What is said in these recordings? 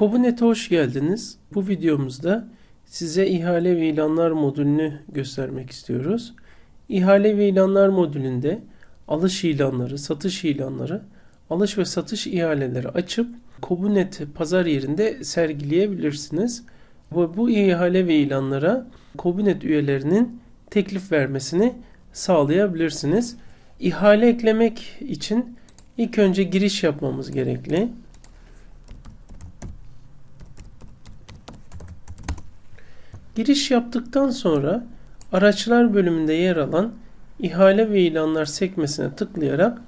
Kobunet'e hoş geldiniz. Bu videomuzda size ihale ve ilanlar modülünü göstermek istiyoruz. İhale ve ilanlar modülünde alış ilanları, satış ilanları, alış ve satış ihaleleri açıp Kobunet pazar yerinde sergileyebilirsiniz. Bu, bu ihale ve ilanlara Kobunet üyelerinin teklif vermesini sağlayabilirsiniz. İhale eklemek için ilk önce giriş yapmamız gerekli. Giriş yaptıktan sonra araçlar bölümünde yer alan ihale ve ilanlar sekmesine tıklayarak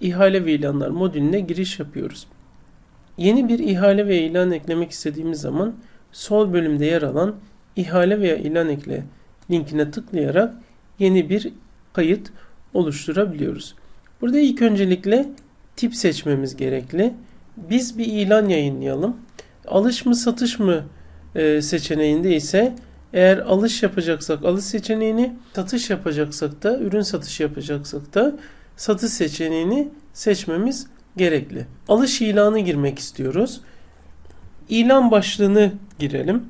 ihale ve ilanlar modülüne giriş yapıyoruz. Yeni bir ihale veya ilan eklemek istediğimiz zaman sol bölümde yer alan ihale veya ilan ekle linkine tıklayarak yeni bir kayıt oluşturabiliyoruz. Burada ilk öncelikle tip seçmemiz gerekli. Biz bir ilan yayınlayalım. Alış mı satış mı e, seçeneğinde ise eğer alış yapacaksak alış seçeneğini, satış yapacaksak da ürün satışı yapacaksak da satış seçeneğini seçmemiz gerekli. Alış ilanı girmek istiyoruz. İlan başlığını girelim.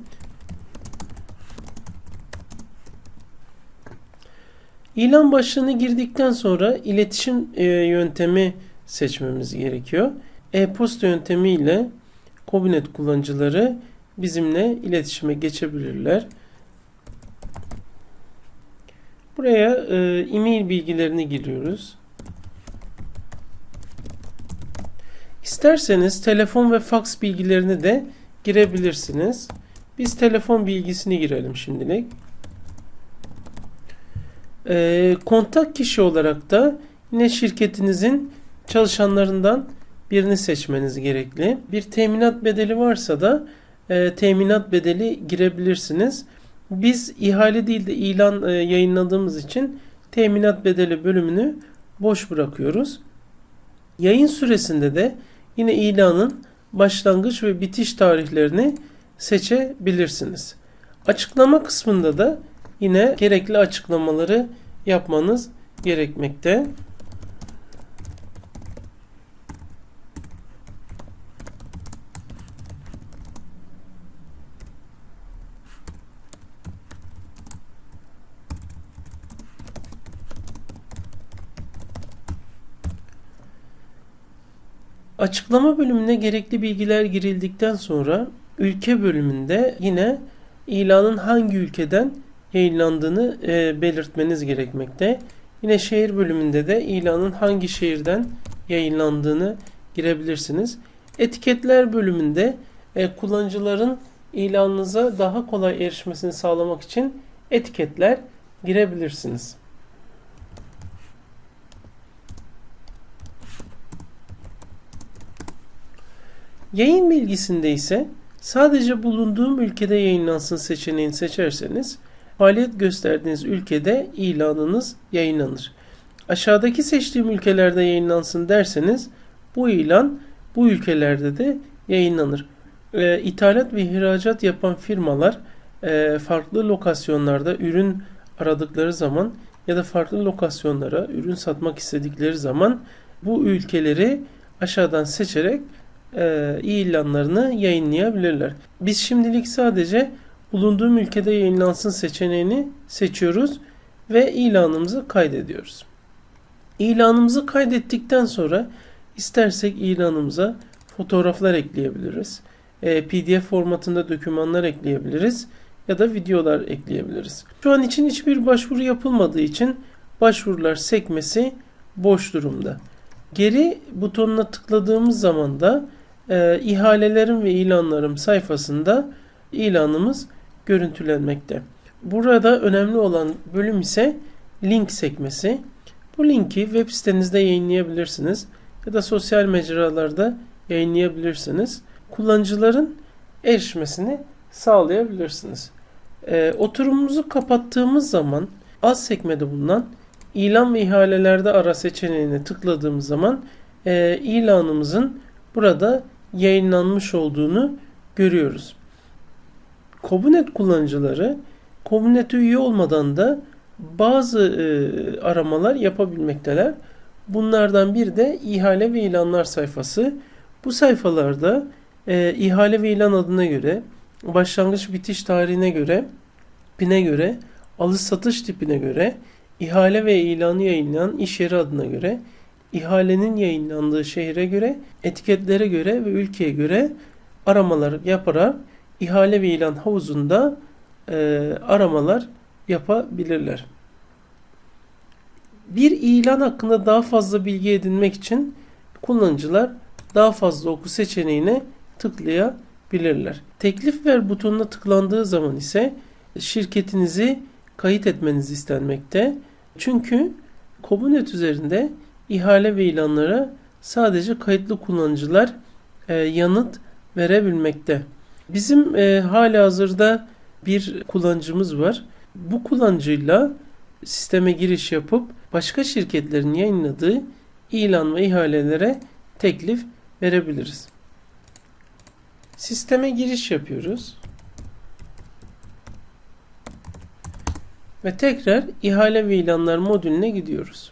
İlan başlığını girdikten sonra iletişim e, yöntemi seçmemiz gerekiyor. E-posta yöntemiyle Kobinet kullanıcıları bizimle iletişime geçebilirler. Buraya e, e-mail bilgilerini giriyoruz. İsterseniz telefon ve fax bilgilerini de girebilirsiniz. Biz telefon bilgisini girelim şimdilik. E, kontak kişi olarak da yine şirketinizin çalışanlarından birini seçmeniz gerekli. Bir teminat bedeli varsa da e, teminat bedeli girebilirsiniz. Biz ihale değil de ilan e, yayınladığımız için teminat bedeli bölümünü boş bırakıyoruz. Yayın süresinde de yine ilanın başlangıç ve bitiş tarihlerini seçebilirsiniz. Açıklama kısmında da yine gerekli açıklamaları yapmanız gerekmekte. Açıklama bölümüne gerekli bilgiler girildikten sonra ülke bölümünde yine ilanın hangi ülkeden yayınlandığını e, belirtmeniz gerekmekte. Yine şehir bölümünde de ilanın hangi şehirden yayınlandığını girebilirsiniz. Etiketler bölümünde e, kullanıcıların ilanınıza daha kolay erişmesini sağlamak için etiketler girebilirsiniz. Yayın bilgisinde ise sadece bulunduğum ülkede yayınlansın seçeneğini seçerseniz faaliyet gösterdiğiniz ülkede ilanınız yayınlanır. Aşağıdaki seçtiğim ülkelerde yayınlansın derseniz bu ilan bu ülkelerde de yayınlanır. E, ithalat ve ihracat yapan firmalar e, farklı lokasyonlarda ürün aradıkları zaman ya da farklı lokasyonlara ürün satmak istedikleri zaman bu ülkeleri aşağıdan seçerek e, ilanlarını yayınlayabilirler. Biz şimdilik sadece bulunduğum ülkede yayınlansın seçeneğini seçiyoruz ve ilanımızı kaydediyoruz. İlanımızı kaydettikten sonra istersek ilanımıza fotoğraflar ekleyebiliriz. E, PDF formatında dokümanlar ekleyebiliriz ya da videolar ekleyebiliriz. Şu an için hiçbir başvuru yapılmadığı için başvurular sekmesi boş durumda. Geri butonuna tıkladığımız zaman da e, ihalelerim ve ilanlarım sayfasında ilanımız görüntülenmekte. Burada önemli olan bölüm ise link sekmesi. Bu linki web sitenizde yayınlayabilirsiniz ya da sosyal mecralarda yayınlayabilirsiniz. Kullanıcıların erişmesini sağlayabilirsiniz. E, oturumumuzu kapattığımız zaman alt sekmede bulunan ilan ve ihalelerde ara seçeneğine tıkladığımız zaman e, ilanımızın burada yayınlanmış olduğunu görüyoruz. Kobunet kullanıcıları Kobunet'e üye olmadan da bazı e, aramalar yapabilmekteler. Bunlardan bir de ihale ve ilanlar sayfası. Bu sayfalarda e, ihale ve ilan adına göre, başlangıç bitiş tarihine göre, tipine göre, alış satış tipine göre, ihale ve ilanı yayınlayan iş yeri adına göre, ihalenin yayınlandığı şehre göre, etiketlere göre ve ülkeye göre aramalar yaparak ihale ve ilan havuzunda e, aramalar yapabilirler. Bir ilan hakkında daha fazla bilgi edinmek için kullanıcılar daha fazla oku seçeneğine tıklayabilirler. Teklif ver butonuna tıklandığı zaman ise şirketinizi kayıt etmeniz istenmekte. Çünkü Kobunet üzerinde ihale ve ilanlara sadece kayıtlı kullanıcılar e, yanıt verebilmekte. Bizim e, hala hazırda bir kullanıcımız var. Bu kullanıcıyla sisteme giriş yapıp başka şirketlerin yayınladığı ilan ve ihalelere teklif verebiliriz. Sisteme giriş yapıyoruz. Ve tekrar ihale ve ilanlar modülüne gidiyoruz.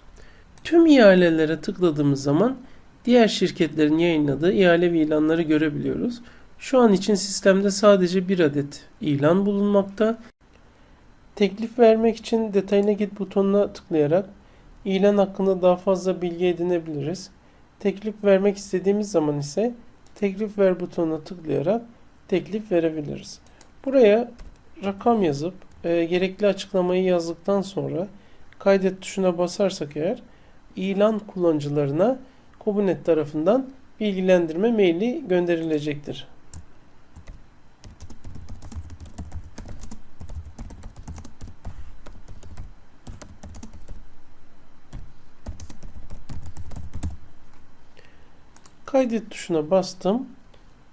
Tüm ihalelere tıkladığımız zaman diğer şirketlerin yayınladığı ihale ve ilanları görebiliyoruz. Şu an için sistemde sadece bir adet ilan bulunmakta. Teklif vermek için detayına git butonuna tıklayarak ilan hakkında daha fazla bilgi edinebiliriz. Teklif vermek istediğimiz zaman ise teklif ver butonuna tıklayarak teklif verebiliriz. Buraya rakam yazıp e, gerekli açıklamayı yazdıktan sonra kaydet tuşuna basarsak eğer ilan kullanıcılarına Kobunet tarafından bilgilendirme maili gönderilecektir. Kaydet tuşuna bastım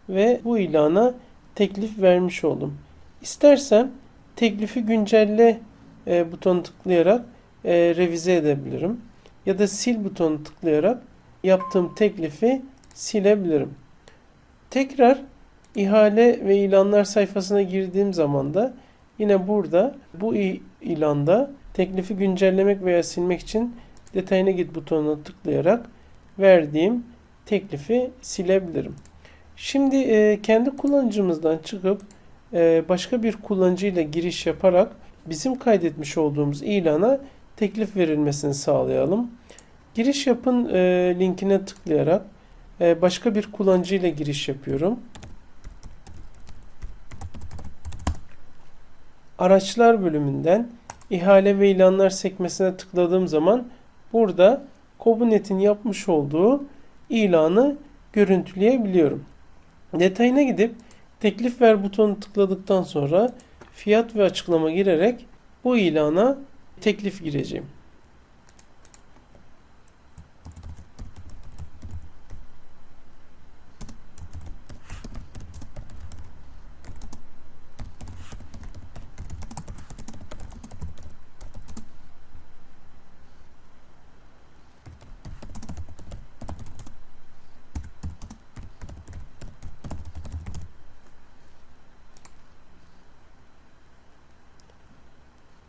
ve bu ilana teklif vermiş oldum. İstersem teklifi güncelle e, butonu tıklayarak e, revize edebilirim. Ya da sil butonu tıklayarak yaptığım teklifi silebilirim. Tekrar ihale ve ilanlar sayfasına girdiğim zaman da yine burada bu ilanda teklifi güncellemek veya silmek için detayına git butonuna tıklayarak verdiğim teklifi silebilirim. Şimdi e, kendi kullanıcımızdan çıkıp e, başka bir kullanıcıyla giriş yaparak bizim kaydetmiş olduğumuz ilana teklif verilmesini sağlayalım. Giriş yapın e, linkine tıklayarak e, başka bir kullanıcıyla giriş yapıyorum. Araçlar bölümünden ihale ve ilanlar sekmesine tıkladığım zaman burada Kobunet'in yapmış olduğu ilanı görüntüleyebiliyorum. Detayına gidip teklif ver butonu tıkladıktan sonra fiyat ve açıklama girerek bu ilana teklif gireceğim.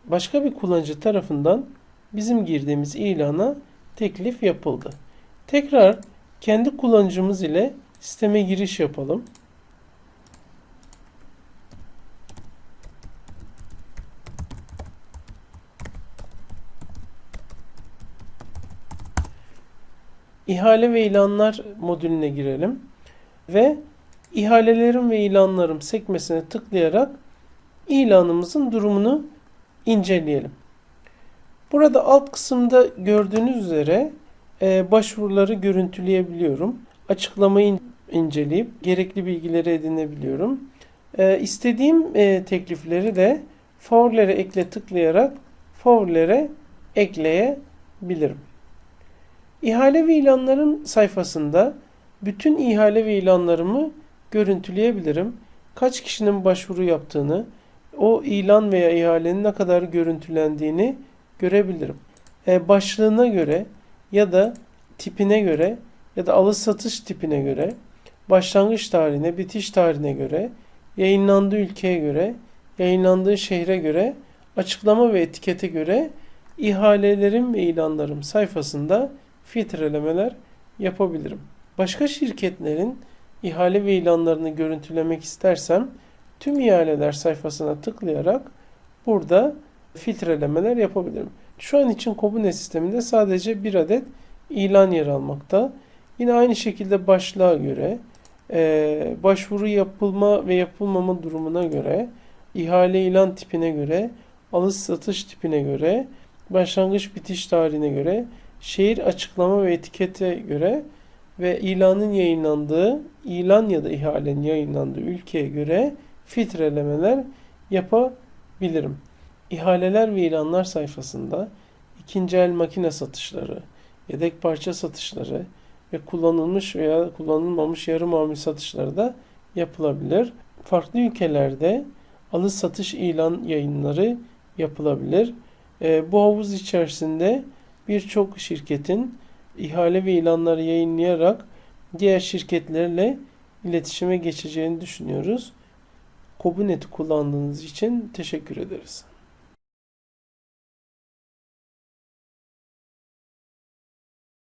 Başka bir kullanıcı tarafından bizim girdiğimiz ilana teklif yapıldı. Tekrar kendi kullanıcımız ile sisteme giriş yapalım. İhale ve ilanlar modülüne girelim ve ihalelerim ve ilanlarım sekmesine tıklayarak ilanımızın durumunu inceleyelim. Burada alt kısımda gördüğünüz üzere e, başvuruları görüntüleyebiliyorum. Açıklamayı inceleyip gerekli bilgileri edinebiliyorum. E, istediğim e, teklifleri de favorilere ekle tıklayarak favorilere ekleyebilirim. İhale ve ilanlarım sayfasında bütün ihale ve ilanlarımı görüntüleyebilirim. Kaç kişinin başvuru yaptığını, o ilan veya ihalenin ne kadar görüntülendiğini görebilirim. E, başlığına göre ya da tipine göre ya da alış satış tipine göre, başlangıç tarihine, bitiş tarihine göre, yayınlandığı ülkeye göre, yayınlandığı şehre göre, açıklama ve etikete göre ihalelerim ve ilanlarım sayfasında filtrelemeler yapabilirim. Başka şirketlerin ihale ve ilanlarını görüntülemek istersem tüm ihaleler sayfasına tıklayarak burada filtrelemeler yapabilirim. Şu an için Kobune sisteminde sadece bir adet ilan yer almakta. Yine aynı şekilde başlığa göre, e, başvuru yapılma ve yapılmama durumuna göre, ihale ilan tipine göre, alış satış tipine göre, başlangıç bitiş tarihine göre, şehir açıklama ve etikete göre ve ilanın yayınlandığı, ilan ya da ihalenin yayınlandığı ülkeye göre filtrelemeler yapabilirim. İhaleler ve ilanlar sayfasında ikinci el makine satışları, yedek parça satışları ve kullanılmış veya kullanılmamış yarı mamul satışları da yapılabilir. Farklı ülkelerde alış satış ilan yayınları yapılabilir. E, bu havuz içerisinde birçok şirketin ihale ve ilanları yayınlayarak diğer şirketlerle iletişime geçeceğini düşünüyoruz. Kobunet'i kullandığınız için teşekkür ederiz.